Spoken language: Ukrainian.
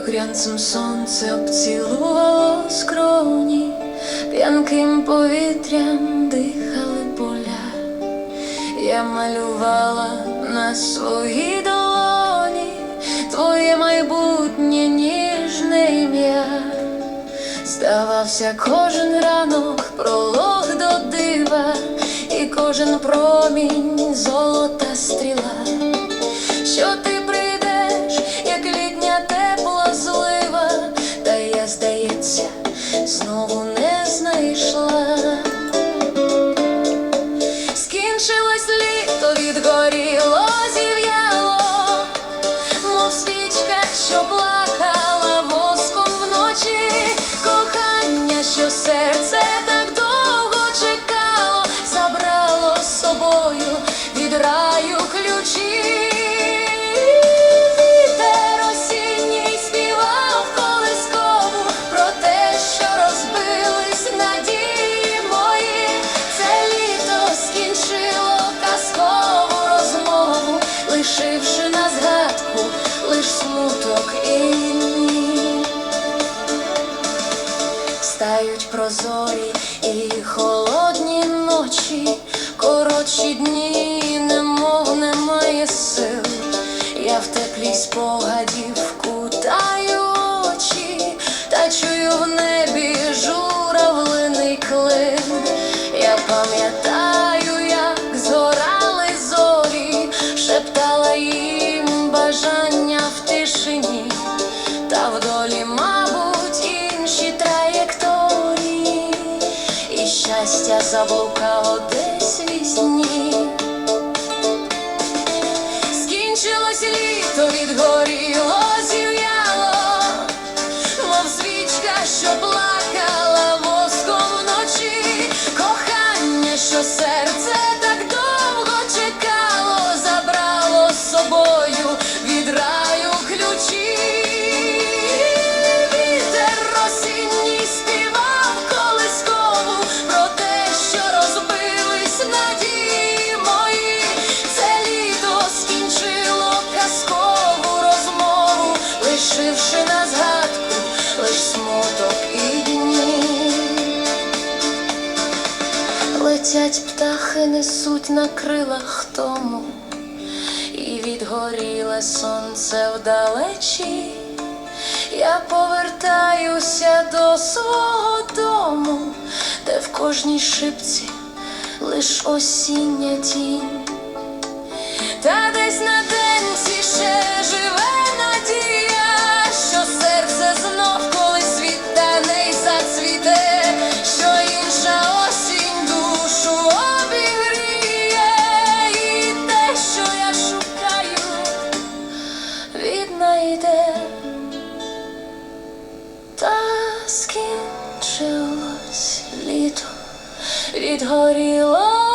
Багрянцем сонце обцілувало скроні, п'янким повітрям дихали поля. Я малювала на своїй долоні твоє майбутнє ніжне ім'я. Здавався кожен ранок пролог до дива, і кожен промінь золота здається, знову не знайшла. Скінчилось літо, відгоріло, зів'яло, мов свічка, що плакала воском вночі, кохання, що серце так довго чекало, забрало з собою від раю ключі. Лишивши на згадку лиш смуток і ні. Стають прозорі і холодні ночі, коротші дні, немов немає сил. Я в теплій спогадів щастя заблукало десь вісні. Скінчилось літо, відгоріло, зів'яло, мов свічка, що плакала Летять птахи, несуть на крилах тому, і відгоріле сонце вдалечі. Я повертаюся до свого дому, де в кожній шипці лиш осіння тінь. скінчилось літо, відгоріло.